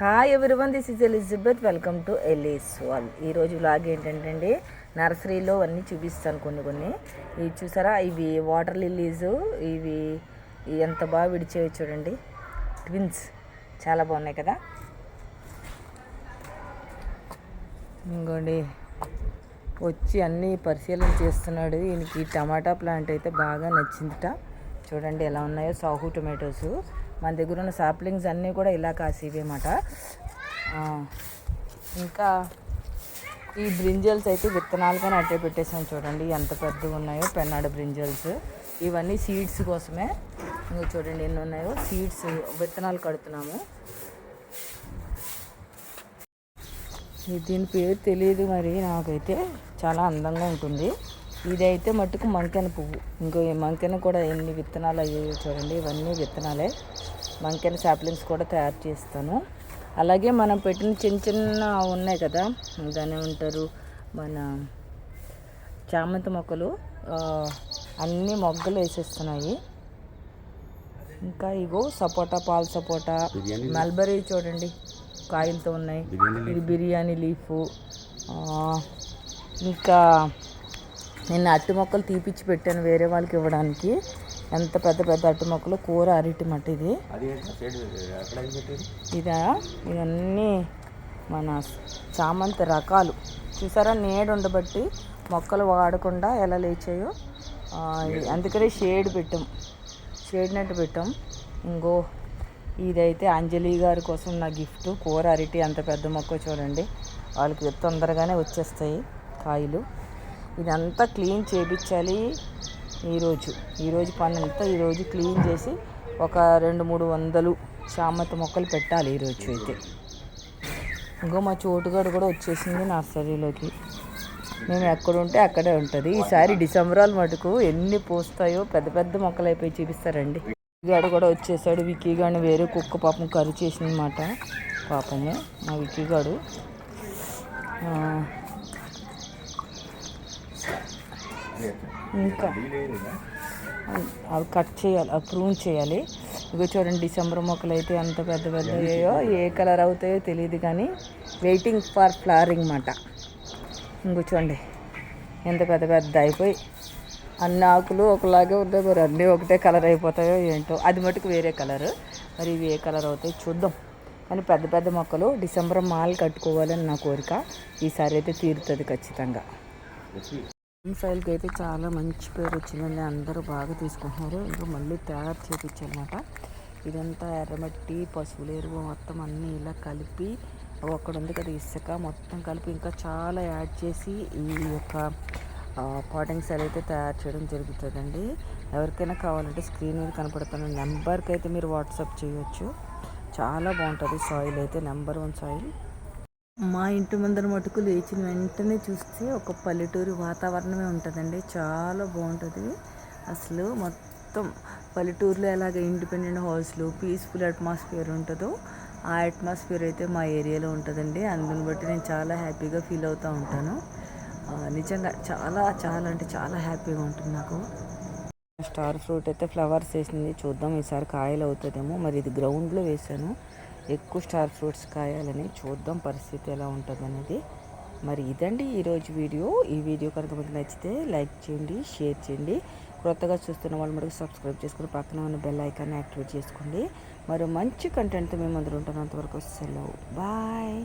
Hi everyone this is Elizabeth welcome to Elise wall ఈరోజు vlog ఏంటంటే అండి నర్సరీలో అన్నీ చూపిస్తాను కొన్ని కొన్ని. ఇవి చూసారా? ఇవి వాటర్ లిల్లీస్ ఇవి ఇవి ఎంత బాగా విడిచేవి చూడండి. ట్విన్స్ చాలా బాగున్నాయి కదా? ఇంకోండి వచ్చి అన్నీ పరిశీలన చేస్తున్నాడు. ఈయనకి టమాటా ప్లాంట్ అయితే బాగా నచ్చిందిట. చూడండి ఎలా ఉన్నాయో. సాహు టొమాటోస్ మన దగ్గర ఉన్న సాప్లింగ్స్ అన్నీ కూడా ఇలా కాసేవేమాట. ఇంకా ఈ బ్రింజల్స్ అయితే విత్తనాలుగానే అట్టే పెట్టేసాం చూడండి. ఎంత పెద్దగా ఉన్నాయో పెన్నాడు బ్రింజల్స్ ఇవన్నీ సీడ్స్ కోసమే. ఇంకా చూడండి ఎన్ని ఉన్నాయో. సీడ్స్ విత్తనాలు కడుతున్నాము. దీని పేరు తెలియదు మరి. నాకైతే చాలా అందంగా ఉంటుంది. ఇదైతే మట్టుకు మంకెన పువ్వు. ఇంకో ఈ మంకెన కూడా ఎన్ని విత్తనాలు అయ్యాయో చూడండి. ఇవన్నీ విత్తనాలే. మంకెన సాప్లింగ్స్ కూడా తయారు చేస్తాను. అలాగే మనం పెట్టిన చిన్న చిన్న ఉన్నాయి కదా దాన్ని ఏమంటారు? మన చామంతి మొక్కలు అన్ని మొగ్గలు వేసేస్తున్నాయి. ఇంకా ఇగో సపోటా పాల సపోటా మల్బరీ చూడండి. కాయలతో ఉన్నాయి. ఇది బిర్యానీ లీఫ్. ఇంకా నేను అట్టి మొక్కలు తీపిచ్చి పెట్టాను వేరే వాళ్ళకి ఇవ్వడానికి. ఎంత పెద్ద పెద్ద అట్టి మొక్కలు? కూర అరటి మట్టి ఇది. ఇదా? ఇవన్నీ మన చామంతి రకాలు. చూసారా? నీడ ఉండబట్టి మొక్కలు వాడకుండా ఎలా లేచాయో? అందుకనే షేడ్ పెట్టాం. షేడ్ నెట్ పెట్టాం. ఇంకో ఇదైతే అంజలి గారి కోసం నా గిఫ్ట్. కూర అరటి అంత పెద్ద మొక్క చూడండి. వాళ్ళకి తొందరగానే వచ్చేస్తాయి కాయలు. ఇదంతా క్లీన్ చేయించాలి ఈరోజు. ఈరోజు పని అంతా ఈరోజు క్లీన్ చేసి ఒక రెండు మూడు వందలు చామంత మొక్కలు పెట్టాలి ఈరోజు అయితే. ఇంకో మా చోటుగాడు కూడా వచ్చేసింది నర్సరీలోకి. మేము ఎక్కడుంటే అక్కడే ఉంటుంది. ఈసారి డిసెంబరాలు మటుకు ఎన్ని పూస్తాయో పెద్ద పెద్ద మొక్కలు అయిపోయి చూపిస్తారండి. గాడు కూడా వచ్చేసాడు. విక్కీ గాడిని వేరే కుక్క పాపం కర్రీ చేసిందన్నమాట పాపము మా విక్కీ గాడు ఆ, ఇంకా. అవి కట్ చేయాలి అవి ప్రూన్ చేయాలి. ఇవి చూడండి డిసెంబర్ మొక్కలు అయితే ఎంత పెద్ద పెద్ద అయ్యాయో ఏ కలర్ అవుతాయో తెలియదు కానీ వెయిటింగ్ ఫర్ ఫ్లవరింగ్ మాట. ఇంకో చూడండి ఎంత పెద్ద పెద్ద అయిపోయి అన్ని ఆకులు ఒకలాగే ఉంటాయి మరి అన్నీ ఒకటే కలర్ అయిపోతాయో ఏంటో. అది మటుకు వేరే కలర్. మరి ఇవి ఏ కలర్ అవుతాయి చూద్దాం. కానీ పెద్ద పెద్ద మొక్కలు డిసెంబర్ మాల్ కట్టుకోవాలని నా కోరిక. ఈసారి అయితే తీరుతుంది ఖచ్చితంగా. ఫైల్కి అయితే చాలా మంచి పేరు వచ్చిందండి. అందరూ బాగా తీసుకుంటున్నారు. ఇంకా మళ్ళీ తయారు చేయించాలన్నమాట ఇదంతా ఎర్రమట్టి పశువుల ఎరువు మొత్తం అన్నీ ఇలా కలిపి అక్కడ ఉంది కదా ఇసుక మొత్తం కలిపి ఇంకా చాలా యాడ్ చేసి ఈ యొక్క పాటింగ్ సెల్ అయితే తయారు చేయడం జరుగుతుందండి. ఎవరికైనా కావాలంటే స్క్రీన్ మీద కనపడుతున్న నెంబర్కి అయితే మీరు వాట్సాప్ చేయొచ్చు. చాలా బాగుంటుంది సాయిల్ అయితే నెంబర్ వన్ సాయిల్. మా ఇంటి ముందర మటుకు లేచిన వెంటనే చూస్తే ఒక పల్లెటూరు వాతావరణమే ఉంటుందండి. చాలా బాగుంటుంది. అసలు మొత్తం పల్లెటూరులో ఎలాగ ఇండిపెండెంట్ హౌస్లు పీస్ఫుల్ అట్మాస్ఫియర్ ఉంటుందో ఆ అట్మాస్ఫియర్ అయితే మా ఏరియాలో ఉంటుందండి. అందుని బట్టి నేను చాలా హ్యాపీగా ఫీల్ అవుతూ ఉంటాను. నిజంగా చాలా చాలా అంటే చాలా హ్యాపీగా ఉంటుంది నాకు. స్టార్ ఫ్రూట్ అయితే ఫ్లవర్స్ వేసింది. చూద్దాం ఈసారి కాయలు అవుతుందేమో. మరి ఇది గ్రౌండ్లో వేసాను ఎక్కువ స్టార్ ఫ్రూట్స్ కాయాలని చూద్దాం పరిస్థితి ఎలా ఉంటుందనేది. మరి ఇదండి ఈరోజు వీడియో. ఈ వీడియో కనుక మీకు నచ్చితే లైక్ చేయండి షేర్ చేయండి. కొత్తగా చూస్తున్న వాళ్ళు మటుకు సబ్స్క్రైబ్ చేసుకుని పక్కన ఉన్న బెల్ ఐకాన్ని యాక్టివేట్ చేసుకోండి. మరో మంచి కంటెంట్తో మేము అందరూ ఉంటాం. అంతవరకు సెలవు. బాయ్.